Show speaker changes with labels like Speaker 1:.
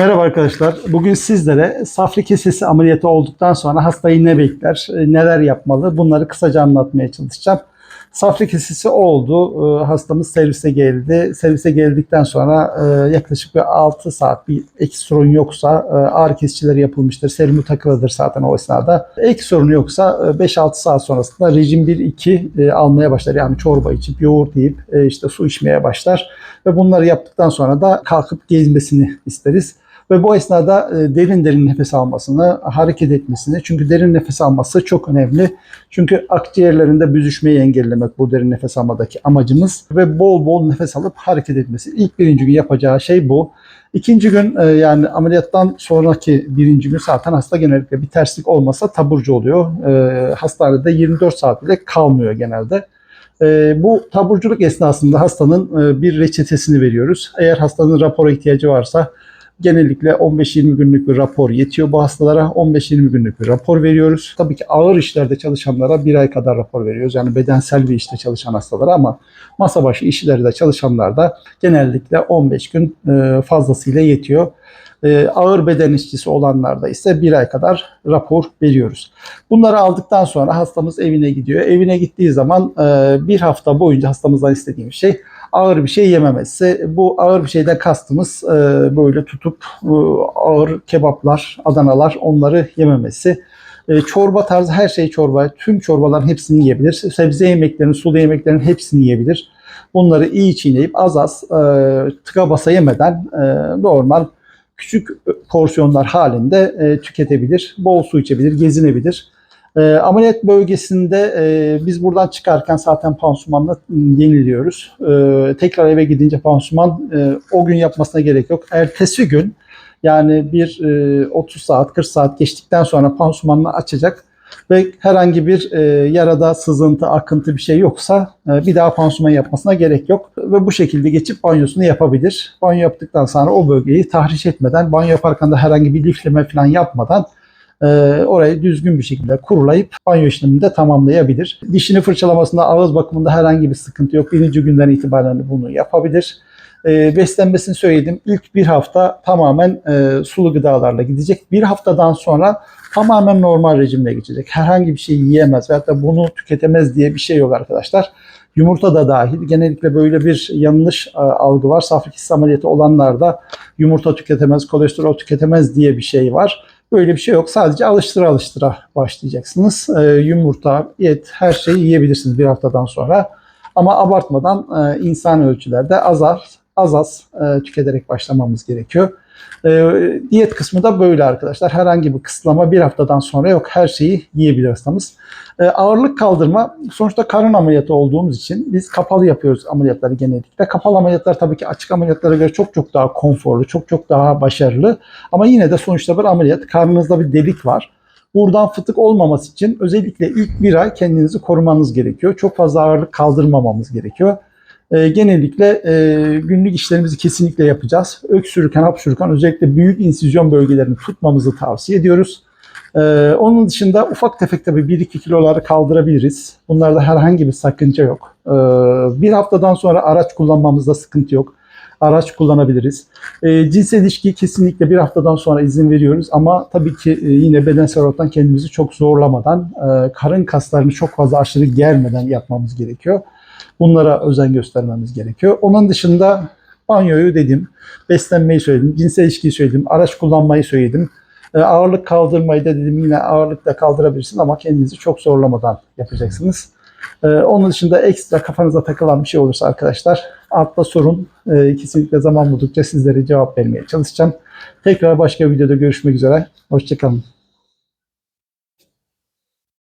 Speaker 1: Merhaba arkadaşlar. Bugün sizlere safra kesesi ameliyatı olduktan sonra hastayı ne bekler, e, neler yapmalı bunları kısaca anlatmaya çalışacağım. Safra kesesi oldu. E, Hastamız servise geldi. Servise geldikten sonra e, yaklaşık bir 6 saat bir ek sorun yoksa ağrı kesicileri yapılmıştır. Serumu takılıdır zaten o esnada. Ek sorunu yoksa e, 5-6 saat sonrasında rejim 1-2 e, almaya başlar. Yani çorba içip, yoğurt yiyip işte su içmeye başlar. Ve bunları yaptıktan sonra da kalkıp gezmesini isteriz. Ve bu esnada e, derin derin nefes almasını, hareket etmesini. Çünkü derin nefes alması çok önemli. Çünkü akciğerlerinde büzüşmeyi engellemek bu derin nefes almadaki amacımız. Ve bol bol nefes alıp hareket etmesi. İlk birinci gün yapacağı şey bu. İkinci gün e, yani ameliyattan sonraki birinci gün zaten hasta genellikle bir terslik olmasa taburcu oluyor. E, Hastanede 24 saat bile kalmıyor genelde. Bu taburculuk esnasında hastanın bir reçetesini veriyoruz. Eğer hastanın rapora ihtiyacı varsa genellikle 15-20 günlük bir rapor yetiyor bu hastalara. 15-20 günlük bir rapor veriyoruz. Tabii ki ağır işlerde çalışanlara bir ay kadar rapor veriyoruz. Yani bedensel bir işte çalışan hastalara ama masa başı işlerde çalışanlarda genellikle 15 gün e, fazlasıyla yetiyor. E, ağır beden işçisi olanlarda ise bir ay kadar rapor veriyoruz. Bunları aldıktan sonra hastamız evine gidiyor. Evine gittiği zaman e, bir hafta boyunca hastamızdan istediğim şey ağır bir şey yememesi. Bu ağır bir şeyden kastımız e, böyle tutup e, ağır kebaplar, adanalar onları yememesi. E, çorba tarzı her şey çorba, tüm çorbaların hepsini yiyebilir. Sebze yemeklerinin, sulu yemeklerin hepsini yiyebilir. Bunları iyi çiğneyip az az e, tıka basa yemeden e, normal küçük porsiyonlar halinde e, tüketebilir. Bol su içebilir, gezinebilir. E, ameliyat bölgesinde e, biz buradan çıkarken zaten pansumanla yeniliyoruz. E, tekrar eve gidince pansuman e, o gün yapmasına gerek yok. Ertesi gün yani bir e, 30 saat 40 saat geçtikten sonra pansumanını açacak ve herhangi bir e, yarada sızıntı, akıntı bir şey yoksa e, bir daha pansuman yapmasına gerek yok. Ve bu şekilde geçip banyosunu yapabilir. Banyo yaptıktan sonra o bölgeyi tahriş etmeden, banyo yaparken de herhangi bir lifleme falan yapmadan orayı düzgün bir şekilde kurulayıp banyo işlemini de tamamlayabilir. Dişini fırçalamasında, ağız bakımında herhangi bir sıkıntı yok. Birinci günden itibaren bunu yapabilir. E, beslenmesini söyledim. İlk bir hafta tamamen e, sulu gıdalarla gidecek. Bir haftadan sonra tamamen normal rejimle geçecek. Herhangi bir şey yiyemez veyahut da bunu tüketemez diye bir şey yok arkadaşlar. Yumurta da dahil. Genellikle böyle bir yanlış e, algı var. Safra ameliyatı olanlarda yumurta tüketemez, kolesterol tüketemez diye bir şey var. Böyle bir şey yok. Sadece alıştıra alıştıra başlayacaksınız. E, yumurta, et, her şeyi yiyebilirsiniz bir haftadan sonra. Ama abartmadan e, insan ölçülerde az az, az, e, tüketerek başlamamız gerekiyor. E, diyet kısmı da böyle arkadaşlar. Herhangi bir kısıtlama bir haftadan sonra yok. Her şeyi yiyebilir hastamız. E, ağırlık kaldırma sonuçta karın ameliyatı olduğumuz için biz kapalı yapıyoruz ameliyatları genellikle. Kapalı ameliyatlar tabii ki açık ameliyatlara göre çok çok daha konforlu, çok çok daha başarılı. Ama yine de sonuçta bir ameliyat. Karnınızda bir delik var. Buradan fıtık olmaması için özellikle ilk bir ay kendinizi korumanız gerekiyor. Çok fazla ağırlık kaldırmamamız gerekiyor. E, genellikle e, günlük işlerimizi kesinlikle yapacağız. Öksürürken, hapşururken özellikle büyük insizyon bölgelerini tutmamızı tavsiye ediyoruz. E, onun dışında ufak tefek tabii 1-2 kiloları kaldırabiliriz. Bunlarda herhangi bir sakınca yok. E, bir haftadan sonra araç kullanmamızda sıkıntı yok. Araç kullanabiliriz. E, cinsel ilişki kesinlikle bir haftadan sonra izin veriyoruz ama tabii ki e, yine bedensel olarak kendimizi çok zorlamadan, e, karın kaslarını çok fazla aşırı germeden yapmamız gerekiyor. Bunlara özen göstermemiz gerekiyor. Onun dışında banyoyu dedim, beslenmeyi söyledim, cinsel ilişkiyi söyledim, araç kullanmayı söyledim. E, ağırlık kaldırmayı da dedim yine ağırlık da kaldırabilirsin ama kendinizi çok zorlamadan yapacaksınız. E, onun dışında ekstra kafanıza takılan bir şey olursa arkadaşlar altta sorun. E, kesinlikle zaman buldukça sizlere cevap vermeye çalışacağım. Tekrar başka videoda görüşmek üzere. Hoşçakalın.